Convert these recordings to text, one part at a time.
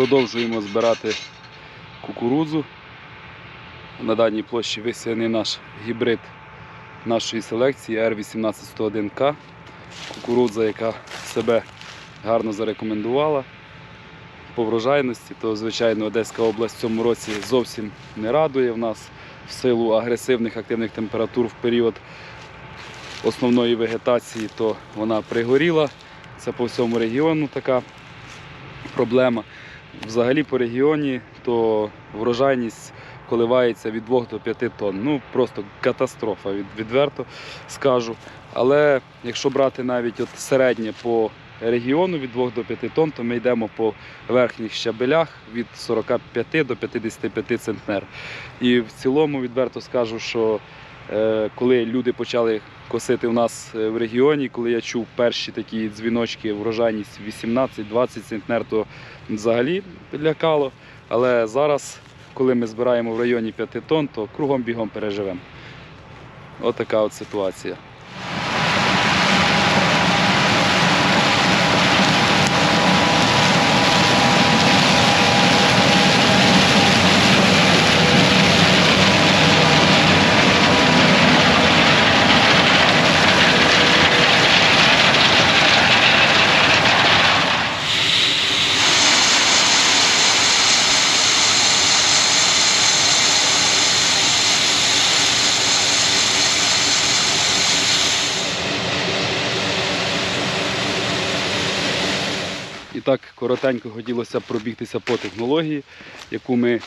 Продовжуємо збирати кукурудзу. На даній площі висяний наш гібрид нашої селекції R181К. Кукурудза, яка себе гарно зарекомендувала по врожайності, то звичайно Одеська область в цьому році зовсім не радує в нас в силу агресивних активних температур в період основної вегетації, то вона пригоріла. Це по всьому регіону така проблема. Взагалі по регіоні то врожайність коливається від 2 до 5 тонн. Ну просто катастрофа, відверто скажу. Але якщо брати навіть от середнє по регіону від 2 до 5 тонн, то ми йдемо по верхніх щабелях від 45 до 55 центнер. І в цілому відверто скажу, що коли люди почали косити у нас е, в регіоні, коли я чув перші такі дзвіночки, врожайність 18-20 центнер, то взагалі лякало. Але зараз, коли ми збираємо в районі 5 тонн, то кругом бігом переживемо. Отака така от ситуація. І так коротенько хотілося пробігтися по технології, яку ми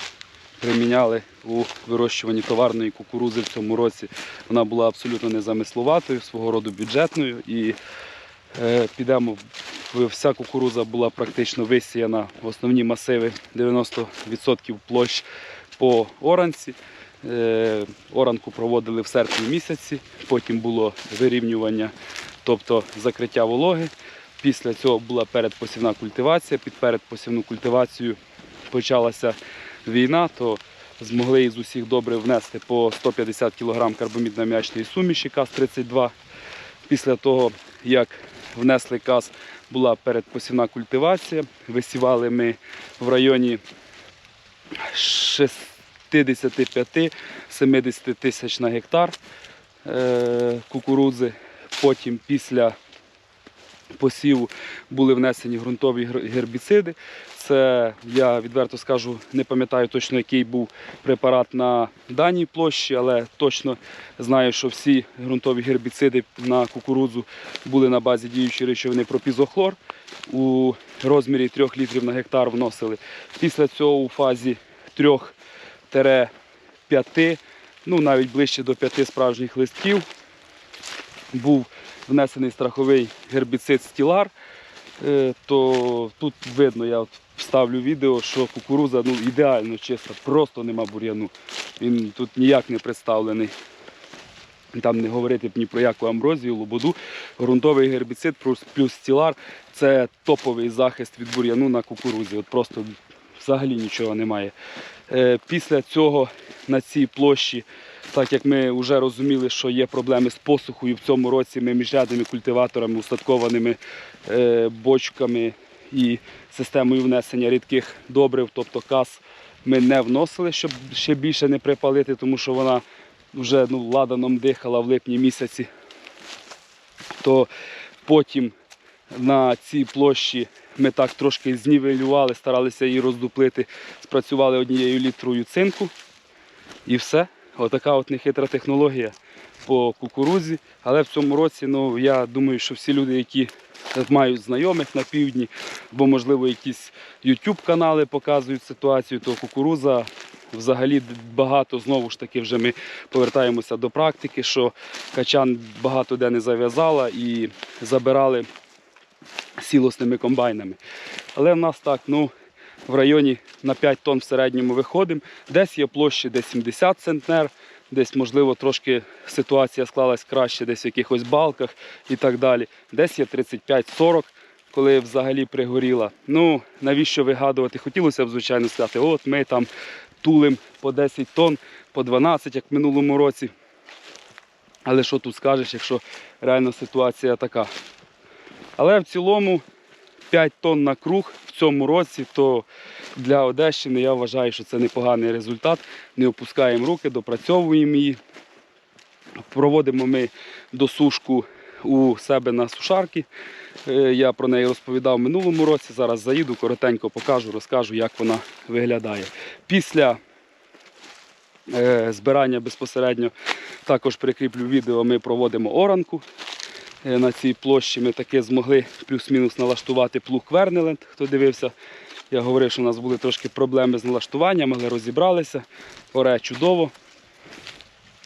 приміняли у вирощуванні товарної кукурузи в цьому році. Вона була абсолютно незамисловатою, свого роду бюджетною. І е, підемо вся кукуруза була практично висіяна в основні масиви 90% площ по оранці. Е, Оранку проводили в серпні місяці, потім було вирівнювання, тобто закриття вологи. Після цього була передпосівна культивація. Під передпосівну культивацію почалася війна, то змогли із усіх добре внести по 150 кг карбомідно-м'ячної суміші КАЗ-32. Після того, як внесли КАЗ, була передпосівна культивація. Висівали ми в районі 65-70 тисяч на гектар е, кукурудзи. Потім після посіву були внесені ґрунтові гербіциди. Це я відверто скажу, не пам'ятаю точно, який був препарат на даній площі, але точно знаю, що всі ґрунтові гербіциди на кукурудзу були на базі діючої речовини пропізохлор. У розмірі 3 літрів на гектар вносили. Після цього у фазі 3-5, ну навіть ближче до 5 справжніх листків, був внесений страховий гербіцид стілар, е, то тут видно, я от вставлю відео, що кукуруза ну, ідеально чиста, просто нема бур'яну. Він тут ніяк не представлений. Там не говорити б ні про яку амброзію, лободу. Ґрунтовий гербіцид плюс, плюс стілар це топовий захист від бур'яну на кукурузі. От просто взагалі нічого немає. Е, Після цього на цій площі, так як ми вже розуміли, що є проблеми з посухою в цьому році, ми міжрядними культиваторами, устаткованими е, бочками і системою внесення рідких добрив, тобто каз, ми не вносили, щоб ще більше не припалити, тому що вона вже ну, ладаном дихала в липні місяці. То потім на цій площі ми так трошки знівелювали, старалися її роздуплити, спрацювали однією літрою цинку і все. Отака от нехитра технологія по кукурудзі. Але в цьому році ну, я думаю, що всі люди, які мають знайомих на півдні, або, можливо, якісь YouTube канали показують ситуацію, то кукуруза взагалі багато знову ж таки вже ми повертаємося до практики, що качан багато де не зав'язала і забирали сілосними комбайнами. Але в нас так, ну, в районі на 5 тонн в середньому виходимо. Десь є площі десь 70 центнер, десь, можливо, трошки ситуація склалась краще, десь в якихось балках і так далі. Десь є 35-40, коли взагалі пригоріла. Ну, навіщо вигадувати? Хотілося б, звичайно, сказати, от ми там тулим по 10 тонн, по 12, як в минулому році. Але що тут скажеш, якщо реально ситуація така? Але в цілому 5 тонн на круг в цьому році, то для Одещини я вважаю, що це непоганий результат. Не опускаємо руки, допрацьовуємо її. Проводимо ми досушку у себе на сушарки. Е, Я про неї розповідав в минулому році. Зараз заїду, коротенько покажу, розкажу, як вона виглядає. Після е, збирання безпосередньо також прикріплю відео. Ми проводимо оранку. Е, На цій площі ми таки змогли плюс-мінус налаштувати плуг Вернеленд. Хто дивився, я говорив, що у нас були трошки проблеми з налаштуванням, але розібралися. Оре чудово.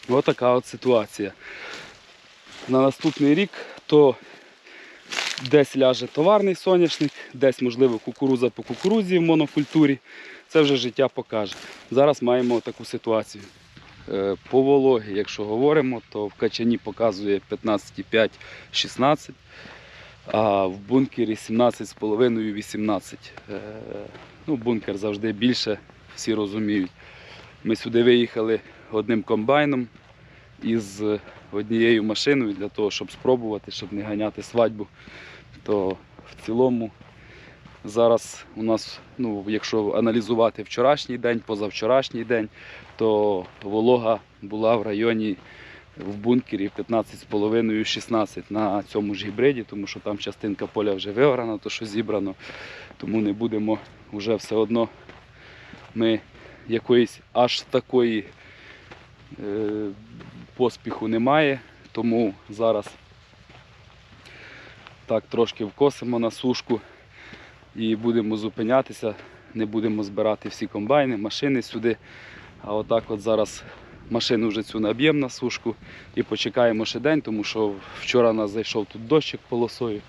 Отака от ситуація. На наступний рік то десь ляже товарний соняшник, десь, можливо, кукуруза по кукурузі в монокультурі. Це вже життя покаже. Зараз маємо таку ситуацію. Е, По вологі, якщо говоримо, то в качані показує 15,5-16, а в бункері 17,5-18. Е, Ну, бункер завжди більше, всі розуміють. Ми сюди виїхали одним комбайном із однією машиною для того, щоб спробувати, щоб не ганяти свадьбу. То в цілому зараз у нас, ну, якщо аналізувати вчорашній день, позавчорашній день, то волога була в районі в бункері 15,5-16 на цьому ж гібриді, тому що там частинка поля вже виорана, то що зібрано, тому не будемо вже все одно ми якоїсь аж такої е, поспіху немає, тому зараз так трошки вкосимо на сушку і будемо зупинятися, не будемо збирати всі комбайни, машини сюди. А отак от зараз машину вже цю наб'ємо на сушку і почекаємо ще день, тому що вчора нас зайшов тут дощик полосою.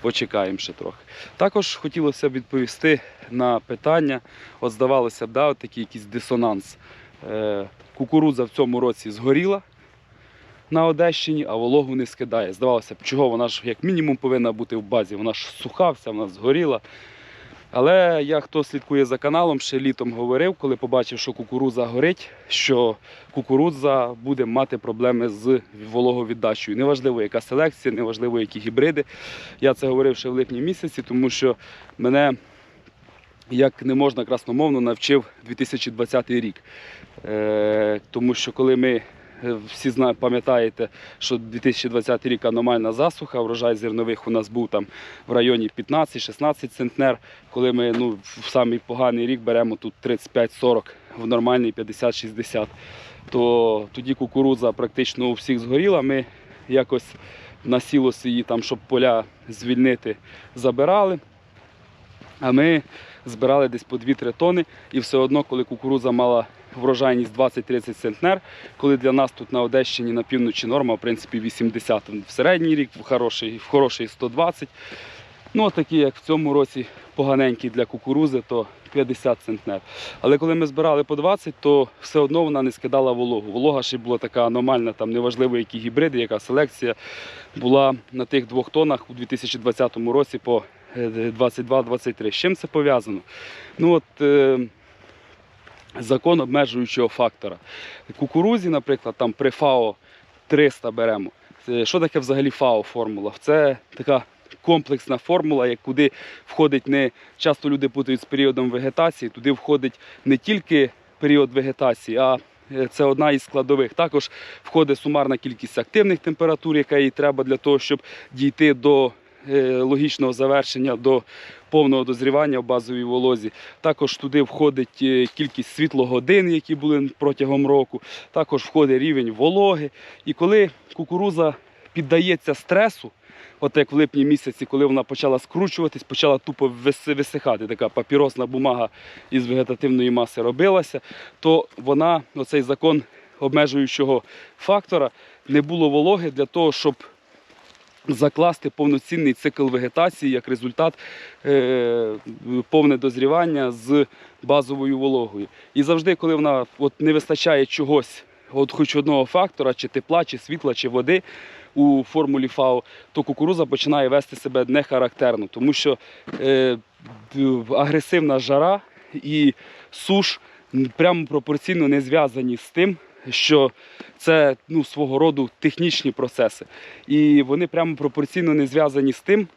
Почекаємо ще трохи. Також хотілося б відповісти на питання. От здавалося б, да, от такий якийсь дисонанс. Е, кукурудза в цьому році згоріла на Одещині, а вологу не скидає. Здавалося б, чого вона ж як мінімум повинна бути в базі. Вона ж суха, вся вона згоріла. Але я, хто слідкує за каналом, ще літом говорив, коли побачив, що кукурудза горить, що кукурудза буде мати проблеми з вологовіддачею. Неважливо, яка селекція, неважливо, які гібриди. Я це говорив ще в липні місяці, тому що мене як не можна красномовно навчив 2020 рік. Е, тому що коли ми всі зна- пам'ятаєте, що 2020 рік аномальна засуха, врожай зернових у нас був там в районі 15-16 центнер. Коли ми ну, в самий поганий рік беремо тут 35-40, в нормальний 50-60, то тоді кукурудза практично у всіх згоріла. Ми якось на її, там, щоб поля звільнити, забирали. А ми збирали десь по 2-3 тони, і все одно, коли кукурудза мала врожайність 20-30 центнер, коли для нас тут на Одещині на півночі норма, в принципі, 80 в середній рік, в хороший, в хороший 120. Ну, такі, як в цьому році поганенькі для кукурузи, то 50 центнер. Але коли ми збирали по 20, то все одно вона не скидала вологу. Волога ще була така аномальна, там неважливо, які гібриди, яка селекція була на тих двох тонах у 2020 році по е, 22-23. З чим це пов'язано? Ну от е, закон обмежуючого фактора. Кукурузі, наприклад, там при ФАО 300 беремо. Що таке взагалі ФАО формула? Це така комплексна формула, як куди входить не часто люди путають з періодом вегетації, туди входить не тільки період вегетації, а е, це одна із складових. Також входить сумарна кількість активних температур, яка їй треба для того, щоб дійти до е, логічного завершення, до повного дозрівання в базовій волозі. Також туди входить е, кількість світлогодин, які були протягом року. Також входить рівень вологи. І коли кукуруза піддається стресу, от як в липні місяці, коли вона почала скручуватись, почала тупо висихати, така папіросна бумага із вегетативної маси робилася, то вона, оцей закон обмежуючого фактора, не було вологи для того, щоб закласти повноцінний цикл вегетації як результат е, повне дозрівання з базовою вологою. І завжди, коли вона от, не вистачає чогось, от хоч одного фактора, чи тепла, чи світла, чи води у формулі ФАО, то кукуруза починає вести себе нехарактерно, тому що е, агресивна жара і суш прямо пропорційно не зв'язані з тим, що це ну, свого роду технічні процеси. І вони прямо пропорційно не зв'язані з тим,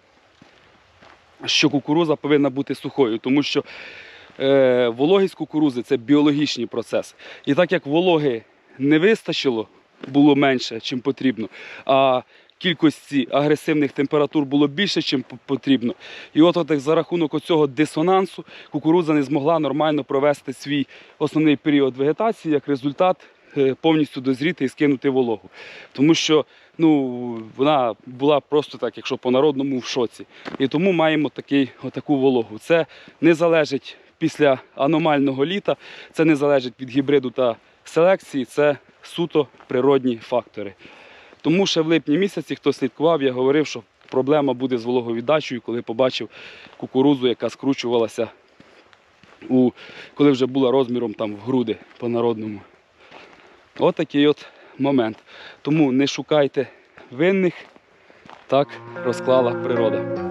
що кукуруза повинна бути сухою, тому що е, вологість кукурузи це біологічний процес. І так як вологи не вистачило, було менше, чим потрібно, а кількості агресивних температур було більше, чим потрібно. І от, от за рахунок цього дисонансу кукурудза не змогла нормально провести свій основний період вегетації, як результат повністю дозріти і скинути вологу. Тому що ну, вона була просто так, якщо по-народному, в шоці. І тому маємо такий, отаку вологу. Це не залежить після аномального літа, це не залежить від гібриду та селекції, це суто природні фактори. Тому ще в липні місяці, хто слідкував, я говорив, що проблема буде з вологовіддачею, коли побачив кукурудзу, яка скручувалася, у, коли вже була розміром там, в груди по-народному. От такий от момент. Тому не шукайте винних, так розклала природа.